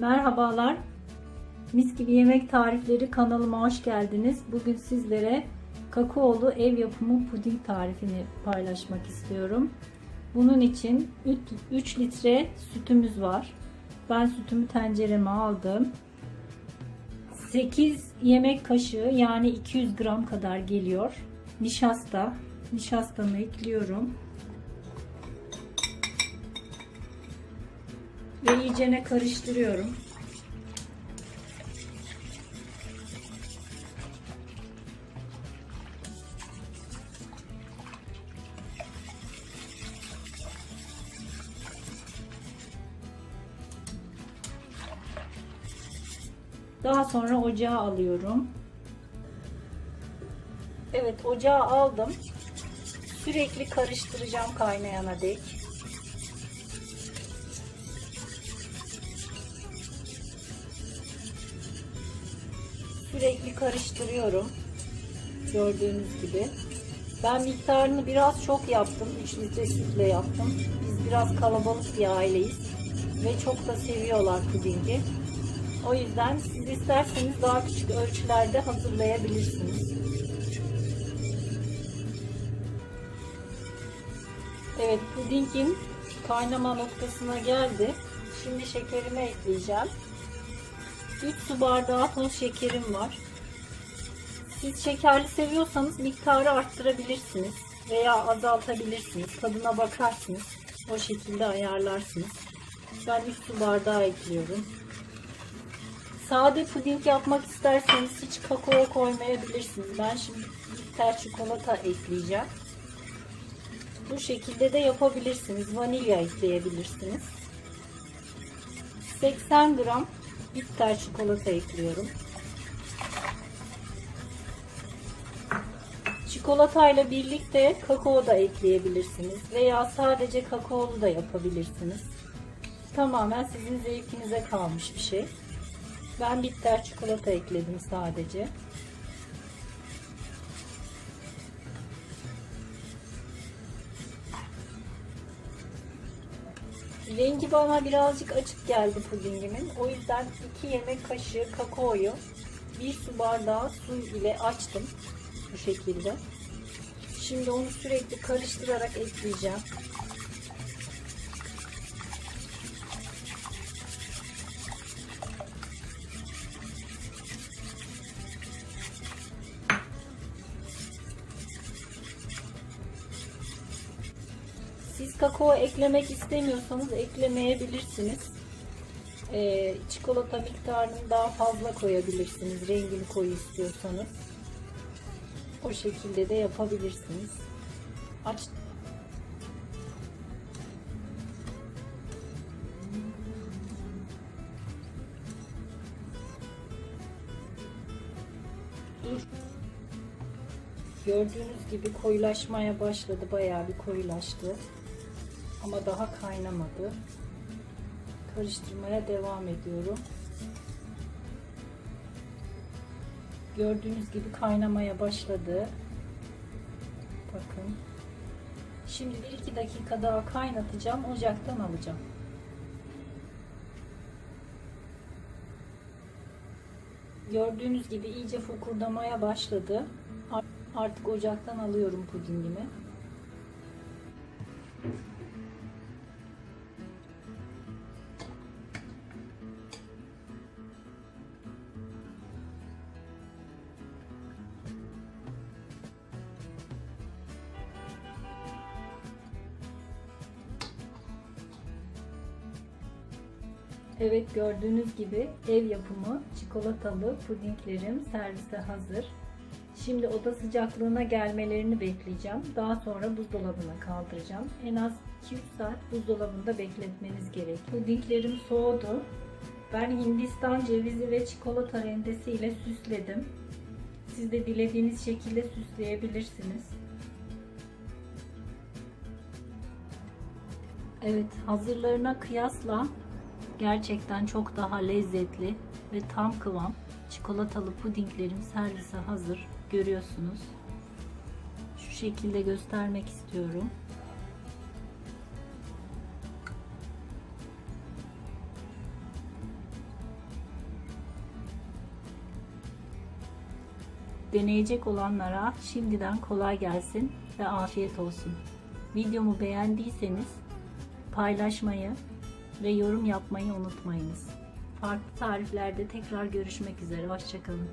Merhabalar. Mis gibi yemek tarifleri kanalıma hoş geldiniz. Bugün sizlere kakaolu ev yapımı puding tarifini paylaşmak istiyorum. Bunun için 3 litre sütümüz var. Ben sütümü tencereme aldım. 8 yemek kaşığı yani 200 gram kadar geliyor. Nişasta. Nişastamı ekliyorum. Ve iyicene karıştırıyorum. Daha sonra ocağa alıyorum. Evet ocağa aldım. Sürekli karıştıracağım kaynayana dek. Sürekli karıştırıyorum. Gördüğünüz gibi. Ben miktarını biraz çok yaptım. 3 litre sütle yaptım. Biz biraz kalabalık bir aileyiz. Ve çok da seviyorlar pudingi. O yüzden siz isterseniz daha küçük ölçülerde hazırlayabilirsiniz. Evet pudingim kaynama noktasına geldi. Şimdi şekerimi ekleyeceğim. 3 su bardağı toz şekerim var. Siz şekerli seviyorsanız miktarı arttırabilirsiniz veya azaltabilirsiniz. Tadına bakarsınız. O şekilde ayarlarsınız. Ben 3 su bardağı ekliyorum. Sade puding yapmak isterseniz hiç kakao koymayabilirsiniz. Ben şimdi bitter çikolata ekleyeceğim. Bu şekilde de yapabilirsiniz. Vanilya ekleyebilirsiniz. 80 gram bitter çikolata ekliyorum. Çikolatayla birlikte kakao da ekleyebilirsiniz veya sadece kakaolu da yapabilirsiniz. Tamamen sizin zevkinize kalmış bir şey. Ben bitter çikolata ekledim sadece. Rengi bana birazcık açık geldi pudingimin. O yüzden 2 yemek kaşığı kakaoyu 1 su bardağı su ile açtım. Bu şekilde. Şimdi onu sürekli karıştırarak ekleyeceğim. Siz kakao eklemek istemiyorsanız eklemeyebilirsiniz. Ee, çikolata miktarını daha fazla koyabilirsiniz. Rengini koyu istiyorsanız. O şekilde de yapabilirsiniz. Aç Dur. Gördüğünüz gibi koyulaşmaya başladı. Bayağı bir koyulaştı. Ama daha kaynamadı. Karıştırmaya devam ediyorum. Gördüğünüz gibi kaynamaya başladı. Bakın. Şimdi 1-2 dakika daha kaynatacağım. Ocaktan alacağım. Gördüğünüz gibi iyice fokurdamaya başladı. Artık ocaktan alıyorum pudingimi. Evet gördüğünüz gibi ev yapımı çikolatalı pudinglerim servise hazır. Şimdi oda sıcaklığına gelmelerini bekleyeceğim. Daha sonra buzdolabına kaldıracağım. En az 2-3 saat buzdolabında bekletmeniz gerek. Pudinglerim soğudu. Ben Hindistan cevizi ve çikolata rendesi ile süsledim. Siz de dilediğiniz şekilde süsleyebilirsiniz. Evet hazırlarına kıyasla Gerçekten çok daha lezzetli ve tam kıvam çikolatalı pudinglerim servise hazır. Görüyorsunuz. Şu şekilde göstermek istiyorum. deneyecek olanlara şimdiden kolay gelsin ve afiyet olsun. Videomu beğendiyseniz paylaşmayı, ve yorum yapmayı unutmayınız. Farklı tariflerde tekrar görüşmek üzere. Hoşçakalın.